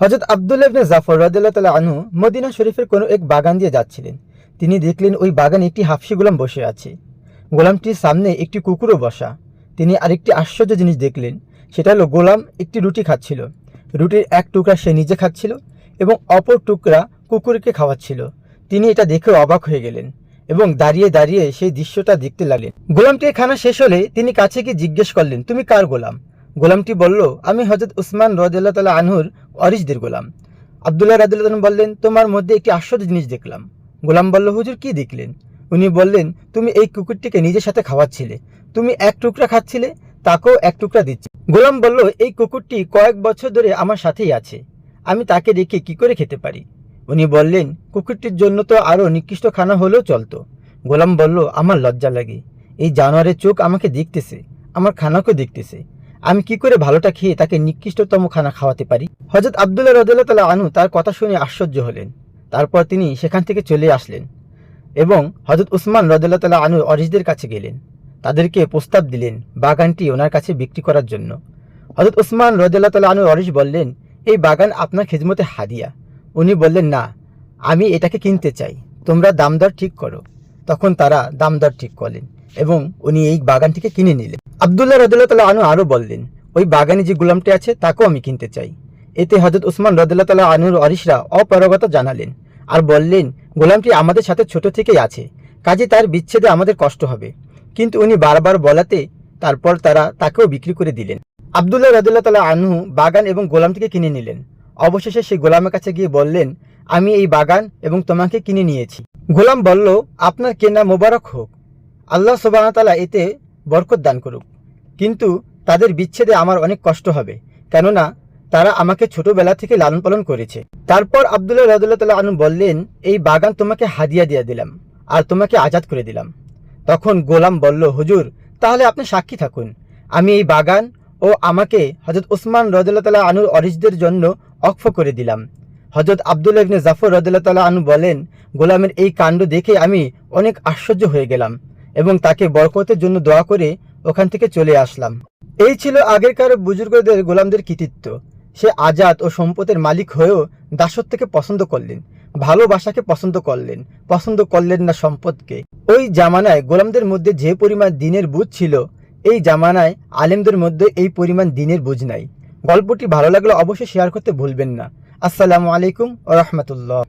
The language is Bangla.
হজরত আবদুল্লাহ ইবনে জাফর রাদিল্লাহ তালা আনহু মদিনা শরীফের কোনো এক বাগান দিয়ে যাচ্ছিলেন। তিনি দেখলেন ওই বাগানে একটি হাফসি গোলাম বসে আছে। গোলামটির সামনে একটি কুকুরও বসা। তিনি আরেকটি আশ্চর্য জিনিস দেখলেন, সেটা হলো গোলাম একটি রুটি খাচ্ছিল। রুটির এক টুকরা সে নিজে খাচ্ছিল এবং অপর টুকরা কুকুরকে খাওয়াচ্ছিল। তিনি এটা দেখে অবাক হয়ে গেলেন এবং দাঁড়িয়ে দাঁড়িয়ে সেই দৃশ্যটা দেখতে লাগলেন। গোলামটির খানা শেষ হলে তিনি কাছে গিয়ে জিজ্ঞেস করলেন, তুমি কার গোলাম? গোলামটি বলল, আমি হজরত উসমান রদুল্লাহ তালা আনহুর অরিশদের গোলাম। আবদুল্লাহ রাদুল্লাহ বললেন, তোমার মধ্যে একটি আশ্চর্য জিনিস দেখলাম। গোলাম বলল, হুজুর, কি দেখলেন? উনি বললেন, তুমি এই কুকুরটিকে নিজের সাথে খাওয়াচ্ছিলে। তুমি এক টুকরা খাচ্ছিলে, তাকেও এক টুকরা দিচ্ছে গোলাম বলল, এই কুকুরটি কয়েক বছর ধরে আমার সাথেই আছে। আমি তাকে রেখে কি করে খেতে পারি? উনি বললেন, কুকুরটির জন্য তো আরও নিকৃষ্ট খানা হলেও চলতো। গোলাম বলল, আমার লজ্জা লাগে। এই জানোয়ারের চোখ আমাকে দেখতেছে, আমার খানাকেও দেখতেছে। আমি কি করে ভালোটা খেয়ে তাকে নিকৃষ্টতম খানা খাওয়াতে পারি? হজরত আবদুল্লাহ রদুল্লাহ তালা আনু তার কথা শুনে আশ্চর্য হলেন। তারপর তিনি সেখান থেকে চলে আসলেন এবং হজরত উসমান রদুল্লাহ তালা আনু অরিজদের কাছে গেলেন। তাদেরকে প্রস্তাব দিলেন বাগানটি ওনার কাছে বিক্রি করার জন্য। হজরত উসমান রদুল্লাহ তালা আনু অরিশ বললেন, এই বাগান আপনার খেজমতে হাদিয়া। উনি বললেন, না, আমি এটাকে কিনতে চাই। তোমরা দামদর ঠিক করো। তখন তারা দামদর ঠিক করলেন এবং উনি এই বাগানটিকে কিনে নিলেন। আবদুল্লাহ রদুল্লাহ তালা আনু আরও বললেন, ওই বাগানে যে গোলামটি আছে, তাকেও আমি কিনতে চাই। এতে হজরত উসমান রদুল্লাহ আনুর অরিশরা অপারগতা জানালেন আর বললেন, গোলামটি আমাদের সাথে ছোট থেকেই আছে। কাজে তার বিচ্ছেদে আমাদের কষ্ট হবে। কিন্তু উনি বারবার বলাতে তারপর তারা তাকেও বিক্রি করে দিলেন। আবদুল্লাহ রদুল্লাহ তালা আনহু বাগান এবং গোলামটিকে কিনে নিলেন। অবশেষে সে গোলামের কাছে গিয়ে বললেন, আমি এই বাগান এবং তোমাকে কিনে নিয়েছি। গোলাম বলল, আপনার কেনা মোবারক হোক। আল্লাহ সুবাহতালা এতে বরকত দান করুক। কিন্তু তাদের বিচ্ছেদে আমার অনেক কষ্ট হবে। কেননা তারা আমাকে ছোটবেলা থেকে লালন পালন করেছে। তারপর আবদুল্লাহ রদুল্লাহ তাল্লাহ আনু বললেন, এই বাগান তোমাকে হাদিয়া দিয়ে দিলাম আর তোমাকে আজাদ করে দিলাম। তখন গোলাম বলল, হুজুর, তাহলে আপনি সাক্ষী থাকুন। আমি এই বাগান ও আমাকে হজরত উসমান রদুল্লাহ তাল্লাহ আনুর অরিশদের জন্য অক্ষ করে দিলাম। হজরত আবদুল্লাহ ইবনে জাফর রদুল্লাহ তাল্লাহ আনু বলেন, গোলামের এই কাণ্ড দেখে আমি অনেক আশ্চর্য হয়ে গেলাম এবং তাকে বরকতের জন্য দোয়া করে ওখান থেকে চলে আসলাম। এই ছিল আগেরকার বুজুর্গদের, গোলামদের কৃতিত্ব। সে আজাদ ও সম্পদের মালিক হয়েও দাসত্বকে পছন্দ করলেন ভালোবাসাকে পছন্দ করলেন পছন্দ করলেন না সম্পদকে। ওই জামানায় গোলামদের মধ্যে যে পরিমাণ দিনের বুঝ ছিল, এই জামানায় আলেমদের মধ্যে এই পরিমাণ দিনের বুঝ নাই। গল্পটি ভালো লাগলে অবশ্যই শেয়ার করতে ভুলবেন না। আসসালামু আলাইকুম ও রহমতুল্লাহ।